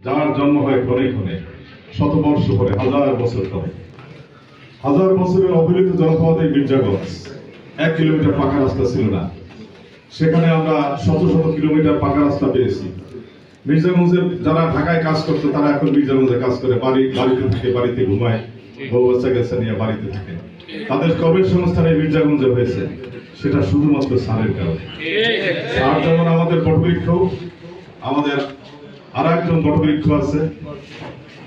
যার জন্ম হয় ক্ষণে ক্ষণে শতবর্ষ পরে, হাজার বছর পরে। হাজার বছরের অবহেলিত জনপদ এই মির্জাগঞ্জ এক কিলোমিটার পাকা রাস্তা ছিল না। সেখানে আমরা শত শত কিলোমিটার পাকা রাস্তা পেয়েছি। মির্জাগঞ্জের যারা ঢাকায় কাজ করতো, তারা এখন মির্জাগঞ্জে কাজ করে, বাড়ি, বাড়িতে থাকে, বাড়িতে ঘুমায়, বউ বাচ্চা কাচ্চা নিয়ে বাড়িতে থাকে। তাদের কর্মসংস্থান মির্জাগঞ্জে হয়েছে, সেটা শুধুমাত্র সারের কারণে। সার যেমন আমাদের বটবৃক্ষ আমাদের আর একজন বটবৃক্ষ আছে।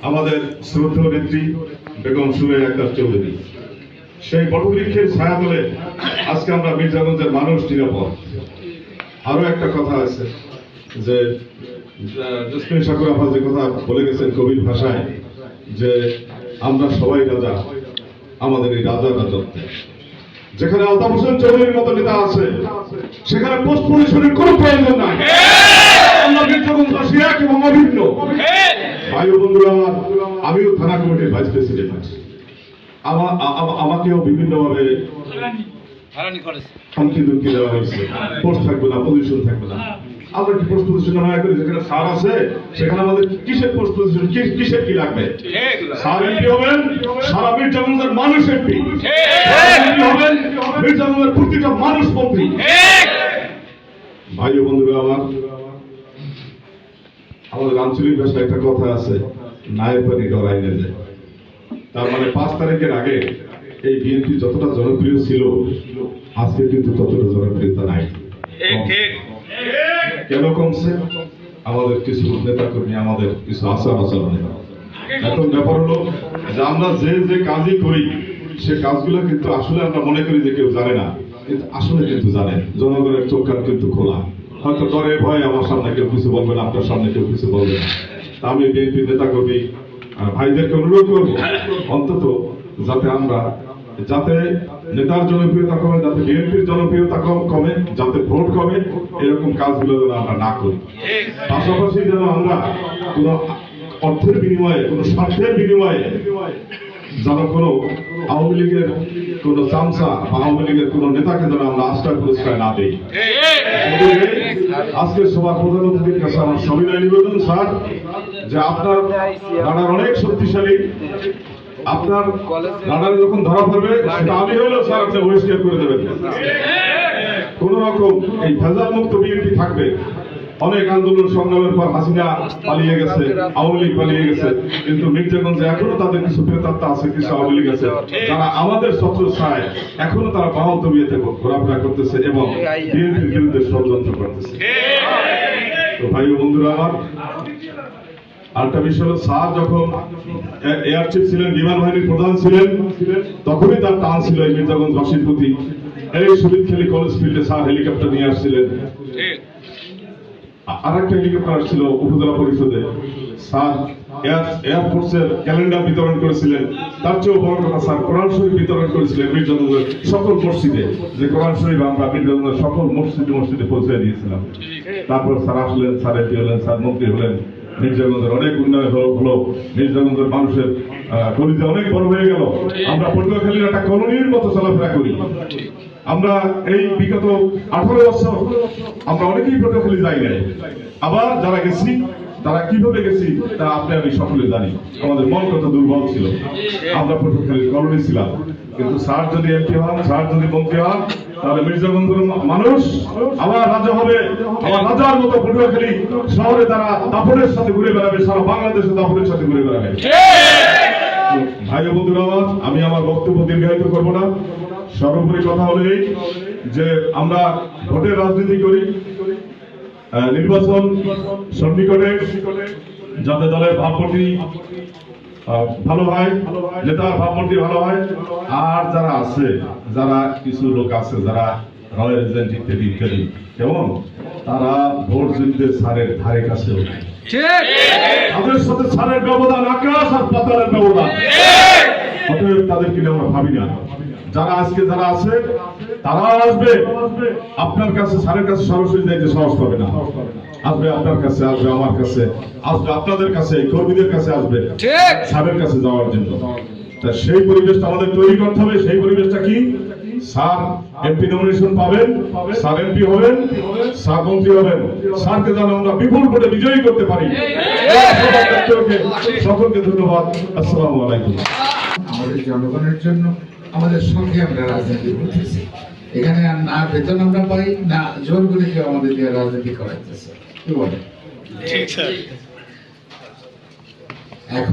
আমাদের শ্রদ্ধেয় নেত্রী বেগম সুরের আক্তার চৌধুরী। সেই বটবৃক্ষের ছায়া বলে আজকে আমরা মির্জাগঞ্জের মানুষ নিরাপদ। আরও একটা কথা আছে যে সাকুর আফা যে কথা বলে গেছেন কবির ভাষায়, যে আমরা সবাই রাজা, আমাদের এই রাজা রাজত্বে। যেখানে আলতাফ হোসেন চৌধুরীর মতো নেতা আছে, সেখানে পোস্ট পরিশোধের কোনো প্রয়োজন নাই। আমার আমিও থানা কমিটির ভাইস প্রেসিডেন্ট আছি। আমাকেও বিভিন্নভাবে হুমকি দুমকি দেওয়া হয়েছে। পোস্ট থাকবে না পজিশন থাকবে না। আমরা কি পোস্ট পজিশন না করি যেখানে স্যার আছে সেখানে আমাদের কিসের পোস্ট পজিশন কিসের কি লাগবে? স্যার এমপি হবেন সারা মির্জাগঞ্জের মানুষ এমপি। হবেন প্রতিটা মানুষ মন্ত্রী। ভাই বন্ধুরা আমার আমাদের আঞ্চলিক ভাষায় একটা কথা আছে নায়ের পানি ডরাই না যায় তার মানে পাঁচ তারিখের আগে এই বিএনপি যতটা জনপ্রিয় ছিল আজকে কিন্তু ততটা জনপ্রিয়তা নাই। কেন কমছে? আমাদের কিছু নেতা কর্মী আমাদের কিছু আচার আচরণে এখন ব্যাপার হলো যে আমরা যে যে কাজই করি সে কাজগুলো কিন্তু আসলে আমরা মনে করি যে কেউ জানে না কিন্তু আসলে কিন্তু জানে। জনগণের চোখ কান কিন্তু খোলা। হয়তো ডরে ভয়ে আমার সামনে কেউ কিছু বলবে না, আপনার সামনে কেউ কিছু বলবে না। আমি বিএনপি নেতা কর্মী ভাইদেরকে অনুরোধ করব, অন্তত যাতে আমরা, যাতে নেতার জনপ্রিয়তা কমে, যাতে বিএনপির জনপ্রিয়তা কম- কমে, যাতে ভোট কমে, এরকম কাজগুলো যেন আমরা না করি। পাশাপাশি যেন আমরা কোন অর্থের বিনিময়ে, কোন স্বার্থের বিনিময়ে যেন কোনো আওয়ামী লীগের কোন চামচা বা আওয়ামী লীগের কোন নেতাকে যেন আমরা আশ্রয় পুরস্কার না দিই। আজকে সভা প্রধান অতিথির কাছে আমার সবিনয় নিবেদন, স্যার, যে আপনার রাডার অনেক শক্তিশালী। আপনার রাডারে যখন ধরা পড়বে, সেটা আমি হইলেও স্যার, আপনি বহিষ্কার করে দেবেন। কোন রকম এই ভেজাল মুক্ত বিএনপি থাকবে। অনেক আন্দোলন সংগ্রামের পর হাসিনা পালিয়ে গেছে, আওয়ামী লীগ পালিয়ে গেছে। কিন্তু মির্জাগঞ্জে এখনও তাদের কিছু প্রেতাত্মা আছে, কিছু আওয়ামী লীগ আছে, যারা আমাদের ছত্র ছায় এখনও তারা বাহাল তবিয়েতে ঘোরাফেরা করতেছে এবং বিএনপির বিরুদ্ধে ষড়যন্ত্র করতেছে। তো ভাই বন্ধুরা আমার, আরেকটা বিষয় হলো, স্যার যখন এয়ার চিফ ছিলেন, বিমান বাহিনীর প্রধান ছিলেন, তখনই তার টান ছিল এই মির্জাগঞ্জ বাসীর প্রতি। এই শহীদ খেলি কলেজ ফিল্ডে স্যার হেলিকপ্টার নিয়ে আসছিলেন। ঠিক আর একটা হেলিকপ্টার আসছিল উপজেলা পরিষদে। স্যার এয়ারফোর্সের ক্যালেন্ডার বিতরণ করেছিলেন। তার চেয়েও বড় কথা, স্যার, কোরআন শরীফ বিতরণ করেছিলেন সকল মসজিদে। যে কোরআন শরীফ আমরা মির্জাগঞ্জের সকল মসজিদে মসজিদে পৌঁছে দিয়েছিলাম। তারপর স্যার আসলেন, স্যার এটি হলেন, স্যার মন্ত্রী হলেন। মির্জাগঞ্জের অনেক উন্নয়ন হলো মির্জাগঞ্জের মানুষের কলিজা অনেক বড় হয়ে গেল। আমরা পটুয়াখালীর একটা কলোনির মতো চলাফেরা করি। আমরা এই বিগত আঠারো বছর আমরা অনেকেই পটুয়াখালী যাই নাই। আবার যারা গেছি, তারা কীভাবে গেছি, তা আপনি আমি সকলে জানি। আমাদের মন কত দুর্বল ছিল। আমরা পটুয়াখালীর কলোনি ছিলাম। কিন্তু স্যার যদি এমপি হন, স্যার যদি মন্ত্রী হন তাহলে মির্জাগঞ্জের মানুষ আবার রাজা হবে। আবার রাজার মতো পটুয়াখালী শহরে তারা দাপনের সাথে ঘুরে বেড়াবে সারা বাংলাদেশে দাপনের সাথে ঘুরে বেড়াবে। ভাই বন্ধুরা আমার আমি আমার বক্তব্য দীর্ঘায়িত করব না। সর্বোপরি কথা হলো এই যে আমরা ভোটের রাজনীতি করি নির্বাচন সন্নিকটে যাতে দলের আহ, ভালো হয় নেতার ভাবমূর্তি ভালো হয়। আর যারা আছে যারা কিছু লোক আছে যারা রয়্যাল ইত্যাদি ইত্যাদি কেমন? তারা ভোট জিততে সারের ধারে কাছেও নাই। তাদের সাথে সারের ব্যবধান আকাশ আর পাতালের ব্যবধান। অতএব তাদেরকে আমরা ভাবি না। যারা আজকে যারা আছে তারা আসবে। আপনার কাছে সারের কাছে সরাসরি যাইতে সাহস পাবে না। আসবে আপনার কাছে আসবে আমার কাছে আসবে আপনাদের কাছে কর্মীদের কাছে আসবে। ঠিক। সারের কাছে যাওয়ার জন্য। তা সেই পরিবেশটা আমাদের তৈরি করতে হবে। সেই পরিবেশটা কি? স্যার এমপি নমিনেশন পাবেন। স্যার এমপি হবেন। স্যার মন্ত্রী হবেন। স্যারকে যেন আমরা বিপুল ভোটে বিজয়ী করতে পারি। সকলকে ধন্যবাদ। আসসালামু আলাইকুম। আমাদের জনগণের জন্য আমাদের সঙ্গে আমরা রাজনীতি করতেছি। এখানে না বেতন আমরা পাই না জোর করে কেউ আমাদের দিয়ে রাজনীতি করাইতেছে। কি বলে এখন